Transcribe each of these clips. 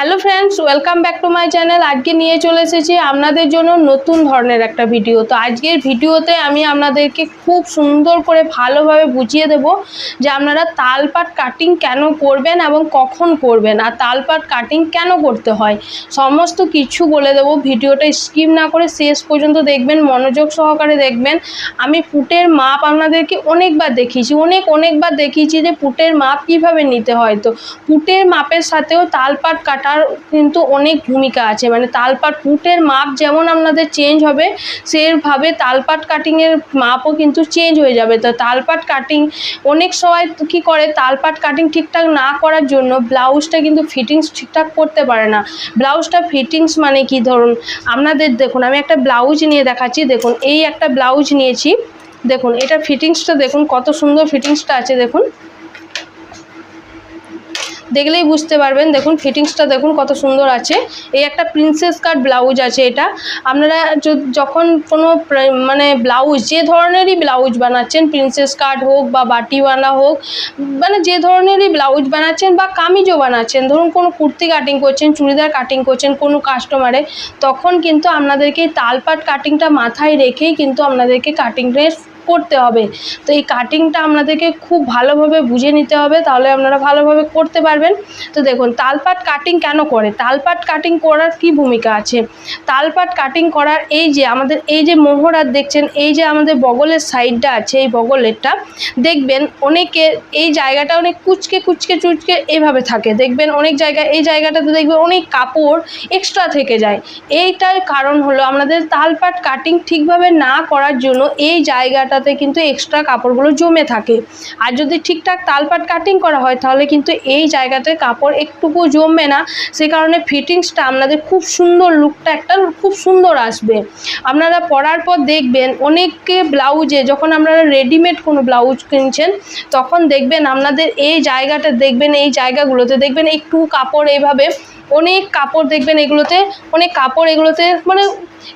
Hello friends welcome back to my channel আজকে নিয়ে চলে এসেছি আপনাদের জন্য নতুন ধরনের একটা ভিডিও তো আজকের ভিডিওতে আমি আপনাদেরকে খুব সুন্দর করে ভালোভাবে বুঝিয়ে দেব যে আপনারা তালপাট কাটিং কেন করবেন এবং কখন করবেন আর তালপাট কাটিং কেন করতে হয়। সমস্ত কিছু বলে দেবো। ভিডিওটা স্কিপ না করে শেষ পর্যন্ত দেখবেন, মনোযোগ সহকারে দেখবেন। আমি পুটের মাপ আপনাদেরকে অনেকবার দেখিয়েছি, অনেক অনেকবার দেখিয়েছি যে পুটের মাপ কীভাবে নিতে হয়। তো পুটের মাপের সাথেও তালপাট কাটার কিন্তু অনেক ভূমিকা আছে। মানে তালপাট পুটের মাপ যেমন আপনাদের চেঞ্জ হবে, সেভাবে তালপাট কাটিংয়ের মাপও কিন্তু চেঞ্জ হয়ে যাবে। তো তালপাট কাটিং অনেক সময় কী করে, তালপাট কাটিং ঠিকঠাক না করার জন্য ব্লাউজটা কিন্তু ফিটিংস ঠিকঠাক করতে পারে না। ব্লাউজটা ফিটিংস মানে কি? ধরুন, আপনাদের দেখুন, আমি একটা ব্লাউজ নিয়ে দেখাচ্ছি। দেখুন, এই একটা ব্লাউজ নিয়েছি। দেখুন, এটা ফিটিংসটা দেখুন, কত সুন্দর ফিটিংসটা আছে, দেখুন। দেখলেই বুঝতে পারবেন। দেখুন ফিটিংসটা দেখুন কত সুন্দর আছে। এই একটা প্রিন্সেস কাট ব্লাউজ আছে এটা। আপনারা যখন কোনো মানে ব্লাউজ যে ধরনেরই ব্লাউজ বানাচ্ছেন প্রিন্সেস কাট হোক বা বাটিওয়ালা হোক মানে যে ধরনেরই ব্লাউজ বানাচ্ছেন বা কামিজও বানাচ্ছেন, ধরুন কোনো কুর্তি কাটিং করছেন, চুড়িদার কাটিং করছেন কোনো কাস্টমারে তখন কিন্তু আপনাদেরকে তালপাট কাটিংটা মাথায় রেখেই কিন্তু আপনাদেরকে কাটিংটা করতে হবে। তো এই কাটিংটা আপনাদেরকে খুব ভালোভাবে বুঝে নিতে হবে, তাহলে আপনারা ভালোভাবে করতে পারবেন। তো দেখুন, তালপাট কাটিং কেন করে? তালপাট কাটিং করার কি ভূমিকা আছে? তালপাট কাটিং করার এই যে আমাদের, এই যে মোহরার দেখছেন, এই যে আমাদের বগলের সাইডটা আছে, এই বগলেরটা, দেখবেন অনেকে এই জায়গাটা অনেক কুচকে কুচকে, চুচকে এভাবে থাকে। দেখবেন অনেক জায়গায় এই জায়গাটাতে দেখবেন অনেক কাপড় এক্সট্রা থেকে যায়। এইটার কারণ হলো আমাদের তালপাট কাটিং ঠিকভাবে না করার জন্য এই জায়গাটাতে কিন্তু এক্সট্রা কাপড়গুলো জমে থাকে। আর যদি ঠিকঠাক তালপাট কাটিং করা হয়, তাহলে কিন্তু এই জায়গাতে কাপড় একটুকু জমবে না। সে কারণে ফিটিংসটা আপনাদের খুব সুন্দর লুকটা একটা খুব সুন্দর আসবে। আপনারা পরার পর দেখবেন অনেকে ব্লাউজে যখন আপনারা রেডিমেড কোনো ব্লাউজ কিনছেন, তখন দেখবেন আপনাদের এই জায়গাটা, দেখবেন এই জায়গাগুলোতে, দেখবেন একটু কাপড় এইভাবে অনেক কাপড় দেখবেন এগুলোতে, অনেক কাপড় এগুলোতে মানে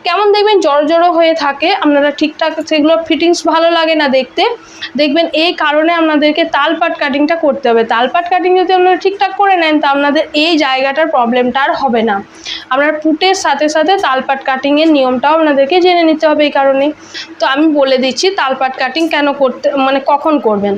কেমন দেখবেন জড়ো জড়ো হয়ে থাকে, আপনারা ঠিকঠাক সেগুলো ফিটিংস ভালো লাগে না দেখতে। দেখবেন এই কারণে আপনাদেরকে তালপাট কাটিংটা করতে হবে। তালপাট কাটিং যদি আপনারা ঠিকঠাক করে নেন, তা আপনাদের এই জায়গাটার প্রবলেমটা আর হবে না। আপনার পুটের সাথে সাথে তালপাট কাটিংয়ের নিয়মটাও আপনাদেরকে জেনে নিতে হবে এই কারণে। তো আমি বলে দিচ্ছি তালপাট কাটিং কেন করতে মানে কখন করবেন?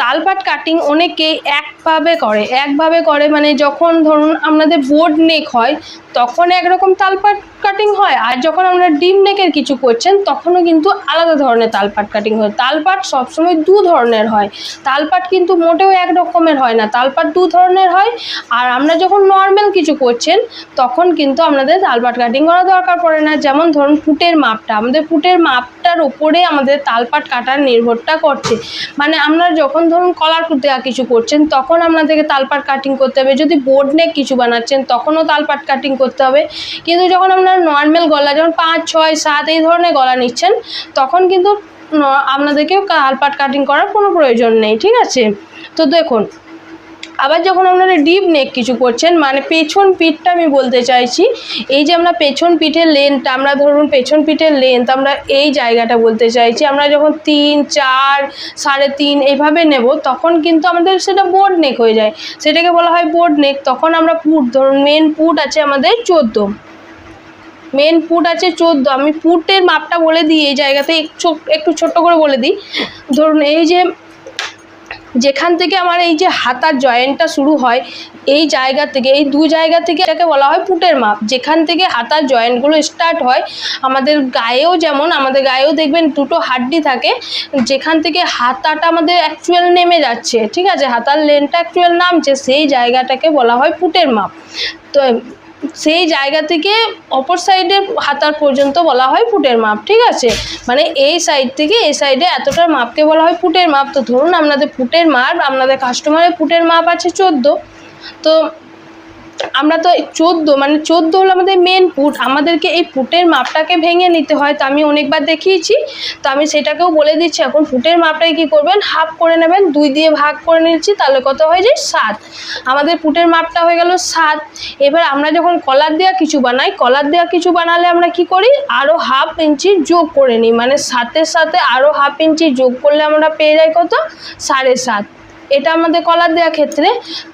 তালপাট কাটিং অনেকেই একভাবে করে একভাবে করে মানে যখন ধরুন আপনাদের বোর্ড নেক হয় তখন একরকম তালপাট কাটিং হয়। আর যখন আপনারা ডিম নেকের কিছু করছেন, তখনও কিন্তু আলাদা ধরনের তালপাট কাটিং হয়। তালপাট সবসময় দু ধরনের হয়। তালপাট কিন্তু মোটেও এক রকমের হয় না। তালপাট দু ধরনের হয়। আর আমরা যখন নর্মাল কিছু করছেন, তখন কিন্তু আপনাদের তালপাট কাটিং করা দরকার পড়ে না। যেমন ধরুন ফুটের মাপটা। আমাদের ফুটের মাপটার ওপরে আমাদের তালপাট কাটার নির্ভরটা করছে। মানে আমরা যখন ধরুন কলার দেওয়া কিছু করছেন, তখন আপনাদেরকে তালপাট কাটিং করতে হবে। যদি বোর্ড নেক কিছু বানাচ্ছেন, তখনও তালপাট কাটিং করতে হবে। কিন্তু যখন আপনারা নর্মাল গলা, যেমন পাঁচ, ছয়, সাত, এই ধরনের গলা নিচ্ছেন, তখন কিন্তু আপনাদেরকে তালপাট কাটিং করার কোনো প্রয়োজন নেই, ঠিক আছে? তো দেখুন, আবার যখন আপনারা ডিপ নেক কিছু করছেন মানে পেছন পিঠটা আমি বলতে চাইছি, এই যে আমরা পেছন পিঠের লেন্থটা আমরা ধরুন পেছন পিঠের লেন্থ আমরা এই জায়গাটা বলতে চাইছি, আমরা যখন তিন, চার, সাড়ে তিন এইভাবে নেব, তখন কিন্তু আমাদের সেটা বোর্ড নেক হয়ে যায়। সেটাকে বলা হয় বোর্ড নেক তখন আমরা পুট ধরুন মেন পুট আছে আমাদের চোদ্দ। মেন পুট আছে চোদ্দ। আমি ফুটের মাপটা বলে দিই, এই জায়গাতে একটু ছোট্ট করে বলে দিই। ধরুন, এই যে যেখান থেকে আমার এই যে হাতার জয়েন্টটা শুরু হয়, এই জায়গা থেকে, এই দু জায়গা থেকে এটাকে বলা হয় পুটের মাপ। যেখান থেকে হাতার জয়েন্টগুলো স্টার্ট হয়, আমাদের গায়েও যেমন, আমাদের গায়েও দেখবেন দুটো হাড্ডি থাকে, যেখান থেকে হাতাটা আমাদের অ্যাকচুয়াল নেমে যাচ্ছে, ঠিক আছে? হাতার লেনটা অ্যাকচুয়াল নামছে, সেই জায়গাটাকে বলা হয় পুটের মাপ। তো সেই জায়গা থেকে অপর সাইডের হাতার পর্যন্ত বলা হয় ফুটের মাপ, ঠিক আছে? মানে এই সাইড থেকে এই সাইডে এতটা মাপকে বলা হয় ফুটের মাপ। তো ধরুন, আপনাদের ফুটের মাপ, আপনাদের কাস্টমারের ফুটের মাপ আছে চোদ্দ। তো আমরা তো চোদ্দ মানে চোদ্দ হলো আমাদের মেন পুট আমাদেরকে এই ফুটের মাপটাকে ভেঙে নিতে হয়। তো আমি অনেকবার দেখিয়েছি। তো আমি সেটাকেও বলে দিচ্ছি, এখন ফুটের মাপটাকে কী করবেন? হাফ করে নেবেন, দুই দিয়ে ভাগ করে নিচ্ছি, তাহলে কত হয়ে যায় সাত। আমাদের ফুটের মাপটা হয়ে গেল সাত। এবার আমরা যখন কলার দেওয়া কিছু বানাই, কলার দেওয়া কিছু বানালে আমরা কি করি? আরও হাফ ইঞ্চি যোগ করে নিই। মানে সাতের সাথে আরও হাফ ইঞ্চি যোগ করলে আমরা পেয়ে যাই কত? সাড়ে সাত। এটা আমাদের কলার দেওয়া ক্ষেত্রে।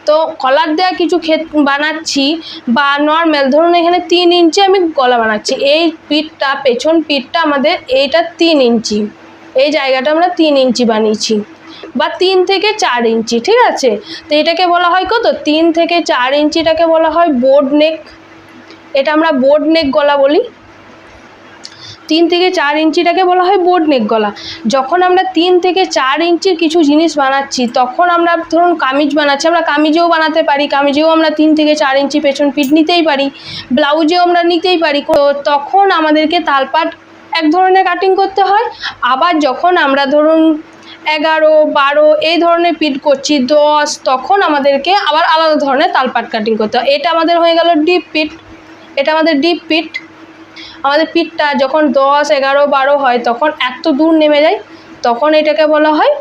তো কলার দেওয়া কিছু ক্ষেত বানাচ্ছি বা নর্মাল ধরুন এখানে তিন ইঞ্চি আমি গলা বানাচ্ছি। এই পিঠটা, পেছন পিঠটা আমাদের এইটা তিন ইঞ্চি। এই জায়গাটা আমরা তিন ইঞ্চি বানিয়েছি বা তিন থেকে চার ইঞ্চি, ঠিক আছে? তো এটাকে বলা হয় কত? তিন থেকে চার ইঞ্চিটাকে বলা হয় বোর্ড নেক এটা আমরা বোর্ড নেক গলা বলি। তিন থেকে চার ইঞ্চিটাকে বলা হয় বোর্ড নেক গলা। যখন আমরা তিন থেকে চার ইঞ্চির কিছু জিনিস বানাচ্ছি, তখন আমরা ধরুন কামিজ বানাচ্ছি, আমরা কামিজেও বানাতে পারি, কামিজেও আমরা তিন থেকে চার ইঞ্চি পেছন পিঠ নিতেই পারি, ব্লাউজেও আমরা নিতেই পারি। তো তখন আমাদেরকে তালপাট এক ধরনের কাটিং করতে হয়। আবার যখন আমরা ধরুন এগারো, বারো এই ধরনের পিট করছি, দশ, তখন আমাদেরকে আবার আলাদা ধরনের তালপাট কাটিং করতে হয়। এটা আমাদের হয়ে গেল ডিপ পিট এটা আমাদের ডিপ পিট আমাদের পিঠটা যখন দশ, এগারো, বারো হয়, তখন এত দূর নেমে যায়, তখন এটাকে বলা হয়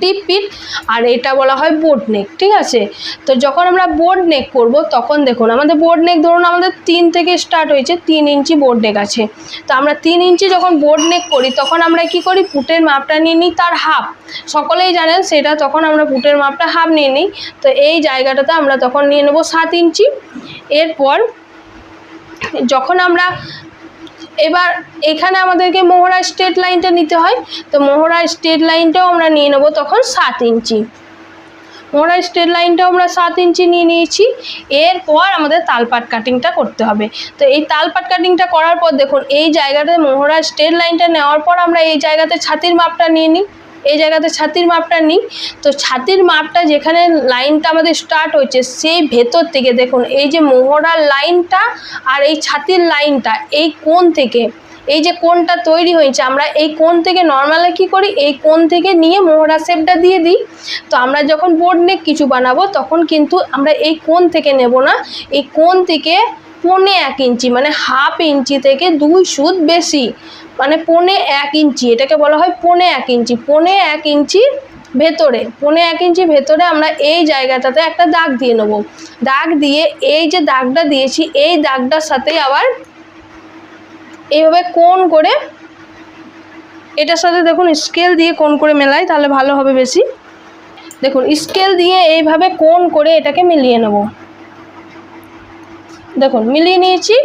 ডিপ পিট আর এটা বলা হয় বোর্ড নেক, ঠিক আছে? তো যখন আমরা বোর্ড নেক করব, তখন দেখুন, আমাদের বোর্ড নেক ধরুন আমাদের তিন থেকে স্টার্ট হয়েছে, তিন ইঞ্চি বোর্ড নেক আছে। তো আমরা তিন ইঞ্চি যখন বোর্ড নেক করি, তখন আমরা কি করি? পুটের মাপটা নিয়ে নিই তার হাফ। সকলেই জানেন সেটা, তখন আমরা পুটের মাপটা হাফ নিয়ে নিই। তো এই জায়গাটাতে আমরা তখন নিয়ে নেব সাত ইঞ্চি। এরপর যখন আমরা এবার এখানে আমাদেরকে মোহরা স্ট্রেট লাইনটা নিতে হয়, তো মোহরা স্ট্রেট লাইনটাও আমরা নিয়ে নেব তখন সাত ইঞ্চি। মোহরা স্ট্রেট লাইনটাও আমরা সাত ইঞ্চি নিয়ে নিয়েছি, এরপর আমাদের তালপাট কাটিংটা করতে হবে। তো এই তালপাট কাটিংটা করার পর দেখুন, এই জায়গাতে মোহরা স্ট্রেট লাইনটা নেওয়ার পর আমরা এই জায়গাতে ছাতির মাপটা নিয়ে নিই। এই জায়গাতে ছাতির মাপটা নিই। তো ছাতির মাপটা যেখানে লাইনটা আমাদের স্টার্ট হয়েছে, সেই ভেতর থেকে দেখুন, এই যে মোহরার লাইনটা আর এই ছাতির লাইনটা, এই কোণ থেকে, এই যে কোনটা তৈরি হয়েছে, আমরা এই কোন থেকে নর্মালে কী করি? এই কোন থেকে নিয়ে মোহরা শেপটা দিয়ে দিই। তো আমরা যখন বোর্ড নেক কিছু বানাবো, তখন কিন্তু আমরা এই কোন থেকে নেব না। এই কোন থেকে পৌনে এক ইঞ্চি মানে হাফ ইঞ্চি থেকে দুই সুদ বেশি। মানে পৌনে এক ইঞ্চি, এটাকে বলা হয় পৌনে এক ইঞ্চি। পৌনে এক ইঞ্চি ভেতরে, পৌনে এক ইঞ্চি ভেতরে আমরা এই জায়গাটাতে একটা দাগ দিয়ে নেব। দাগ দিয়ে এই যে দাগটা দিয়েছি, এই দাগটার সাথেই আবার এইভাবে কোন করে, এটার সাথে দেখুন স্কেল দিয়ে কোন করে মেলাই, তাহলে ভালো হবে বেশি। দেখুন, স্কেল দিয়ে এইভাবে কোন করে এটাকে মিলিয়ে নেব। দেখুন, মিলিয়ে নিয়েছি।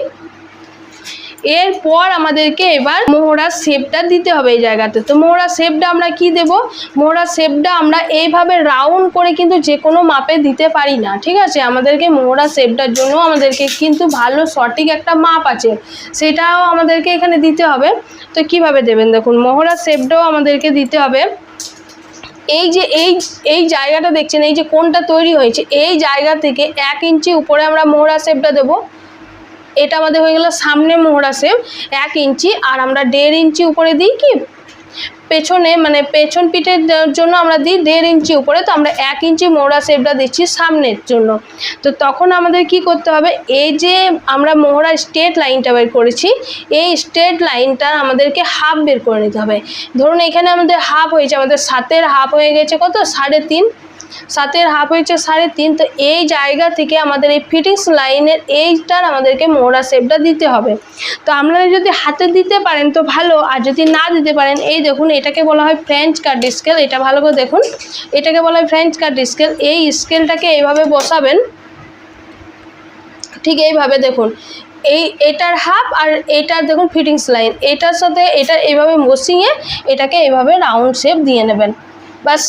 এরপর আমাদেরকে এবার মোহরার শেপটা দিতে হবে এই জায়গাতে। তো মোহরার শেপটা আমরা কি দেব? মোহরার শেপটা আমরা এইভাবে রাউন্ড করে কিন্তু যে কোনো মাপে দিতে পারি না, ঠিক আছে? আমাদেরকে মোহরা শেপটার জন্য আমাদেরকে কিন্তু ভালো সঠিক একটা মাপ আছে। সেটাও আমাদেরকে এখানে দিতে হবে। তো কীভাবে দেবেন? দেখুন, মোহরা শেপটাও আমাদেরকে দিতে হবে। এই যে, এই এই জায়গাটা দেখছেন, এই যে কোনটা তৈরি হয়েছে, এই জায়গা থেকে এক ইঞ্চি উপরে আমরা মোহরা শেপটা দেবো। এটা আমাদের হয়ে গেল সামনে মোহরা সেপ এক ইঞ্চি, আর আমরা দেড় ইঞ্চি উপরে দিই কি? পেছনে মানে পেছন পিঠের জন্য আমরা দিই দেড় ইঞ্চি উপরে, তো আমরা এক ইঞ্চি মোহরা শেপটা দিচ্ছি সামনের জন্য। তো তখন আমাদের কি করতে হবে, এই যে আমরা মোহরা স্ট্রেট লাইনটা বের করেছি, এই স্ট্রেট লাইনটা আমাদেরকে হাফ বের করে নিতে হবে। ধরুন এখানে আমাদের হাফ হয়েছে, আমাদের সাতের হাফ হয়ে গেছে কত? সাড়ে তিন। সাতের হাফ হয়েছে সাড়ে তিন, তো এই জায়গা থেকে আমাদের এই ফিটিংস লাইনের এইটার আমাদেরকে মোহরা শেপটা দিতে হবে। তো আপনারা যদি হাতে দিতে পারেন তো ভালো, আর যদি না দিতে পারেন, এই দেখুন এটাকে বলা হয় ফ্রেঞ্চ কাট স্কেল এটা ভালো করে দেখুন। এটাকে বলা হয় ফ্রেঞ্চ কাট স্কেল এই স্কেলটাকে এইভাবে বসাবেন, ঠিক এইভাবে দেখুন। এই, এটার হাফ আর এটার দেখুন ফিটিংস লাইন এটার সাথে এটা এইভাবে বসিয়ে এটাকে এইভাবে রাউন্ড শেপ দিয়ে নেবেন। বাস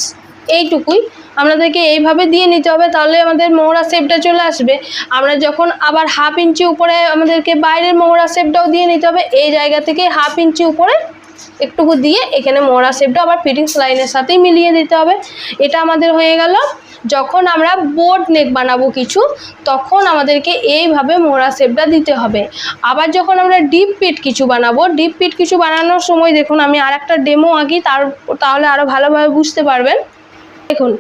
এইটুকুই। আপনাদেরকে এইভাবে দিয়ে নিতে হবে, তাহলে আমাদের মোহরা শেপটা চলে আসবে। আমরা যখন আবার হাফ ইঞ্চি উপরে আমাদেরকে বাইরের মোহরা শেপটাও দিয়ে নিতে হবে, এই জায়গা থেকে হাফ ইঞ্চি উপরে একটুকু দিয়ে এখানে মোহরা শেপটা আবার ফিটিংস লাইনের সাথেই মিলিয়ে দিতে হবে। এটা আমাদের হয়ে গেল। যখন আমরা বোর্ড নেক বানাবো কিছু, তখন আমাদেরকে এইভাবে মোহরা শেপটা দিতে হবে। আবার যখন আমরা ডিপ পিট কিছু বানাবো ডিপ পিট কিছু বানানোর সময় দেখুন, আমি আর একটা ডেমো আঁকি, তার, তাহলে আরও ভালোভাবে বুঝতে পারবেন। দেখুন,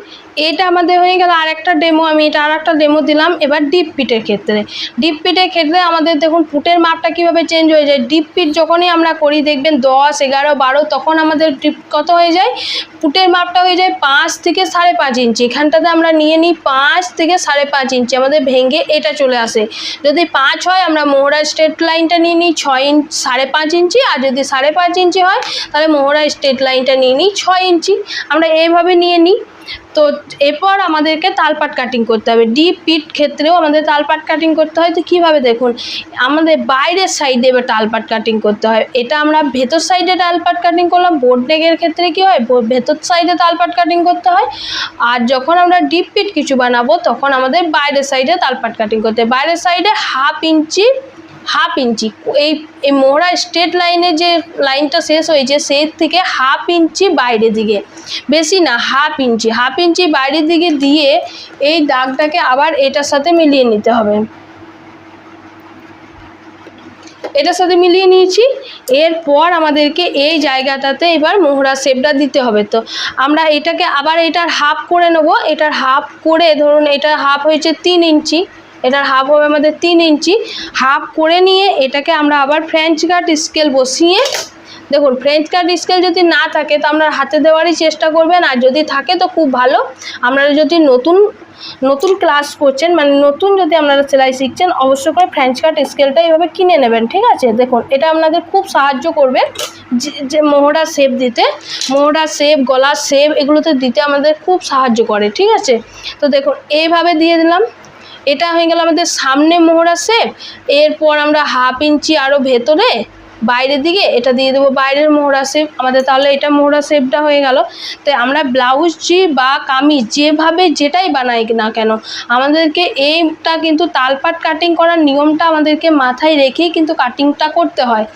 এটা আমাদের হয়ে গেল আর একটা ডেমো আমি এটা আর একটা ডেমো দিলাম এবার ডিপ পিটের ক্ষেত্রে। ডিপ পিটের ক্ষেত্রে আমাদের দেখুন ফুটের মাপটা কীভাবে চেঞ্জ হয়ে যায়? ডিপ পিট যখনই আমরা করি, দেখবেন দশ, এগারো, বারো, তখন আমাদের ডিপ কত হয়ে যায়? ফুটের মাপটা হয়ে যায় পাঁচ থেকে সাড়ে পাঁচ ইঞ্চি এখানটাতে আমরা নিয়ে নিই পাঁচ থেকে সাড়ে পাঁচ ইঞ্চি আমাদের ভেঙে এটা চলে আসে। যদি পাঁচ হয়, আমরা মোহরা স্ট্রেট লাইনটা নিয়ে নিই ছয় ইঞ্চ সাড়ে পাঁচ ইঞ্চি আর যদি সাড়ে পাঁচ ইঞ্চি হয়, তাহলে মোহরা স্ট্রেট লাইনটা নিয়ে নিই ছয় ইঞ্চি আমরা এইভাবে নিয়ে নিই। তো এরপর আমাদেরকে তালপাট কাটিং করতে হবে। ডিপ পিট ক্ষেত্রেও আমাদের তালপাট কাটিং করতে হয়। তো কীভাবে দেখুন, আমাদের বাইরের সাইডে এবার তালপাট কাটিং করতে হয়। এটা আমরা ভেতর সাইডে তালপাট কাটিং করলাম। বোর্ড নেকের ক্ষেত্রে কী হয় ভেতর সাইডে তালপাট কাটিং করতে হয়। আর যখন আমরা ডিপ পিট কিছু বানাবো, তখন আমাদের বাইরের সাইডে তালপাট কাটিং করতে হয়। বাইরের সাইডে হাফ ইঞ্চি হাফ ইঞ্চি। এই এই মোহরা স্ট্রেট লাইনে যে লাইনটা শেষ হয়েছে, সেই থেকে হাফ ইঞ্চি বাইরের দিকে। বেশি না, হাফ ইঞ্চি। হাফ ইঞ্চি বাইরের দিকে দিয়ে এই দাগটাকে আবার এটার সাথে মিলিয়ে নিতে হবে। এটার সাথে মিলিয়ে নিয়েছি। এরপর আমাদেরকে এই জায়গাটাতে এবার মোহরা শেপটা দিতে হবে। তো আমরা এটাকে আবার এটার হাফ করে নেব। এটার হাফ করে ধরুন, এটা হাফ হয়েছে তিন ইঞ্চি। এটার হাফ হবে আমাদের তিন ইঞ্চি। হাফ করে নিয়ে এটাকে আমরা আবার ফ্রেঞ্চ কাট স্কেল বসিয়ে, দেখুন ফ্রেঞ্চ কাট স্কেল যদি না থাকে তো আপনার হাতে দেওয়ারই চেষ্টা করবেন। আর যদি থাকে তো খুব ভালো। আপনারা যদি নতুন নতুন ক্লাস করছেন মানে নতুন যদি আপনারা সেলাই শিখছেন, অবশ্যই করে ফ্রেঞ্চ কাট স্কেলটা এইভাবে কিনে নেবেন, ঠিক আছে? দেখুন, এটা আপনাদের খুব সাহায্য করবে। যে মোহরা শেপ দিতে, মোহরা শেপ গলার শেপ এগুলোতে দিতে আমাদের খুব সাহায্য করে, ঠিক আছে? তো দেখুন, এইভাবে দিয়ে দিলাম। এটা হয়ে গেল আমাদের সামনে মোহরা শেপ এরপর আমরা হাফ ইঞ্চি আরও ভেতরে, বাইরের দিকে এটা দিয়ে দেবো, বাইরের মোহরা শেপ আমাদের তাহলে এটা মোহরা শেপটা হয়ে গেল। তাই আমরা ব্লাউজ জি বা কামিজ যেভাবে যেটাই বানাই না কেন, আমাদেরকে এইটা কিন্তু তালপাট কাটিং করার নিয়মটা আমাদেরকে মাথায় রেখেই কিন্তু কাটিংটা করতে হয়।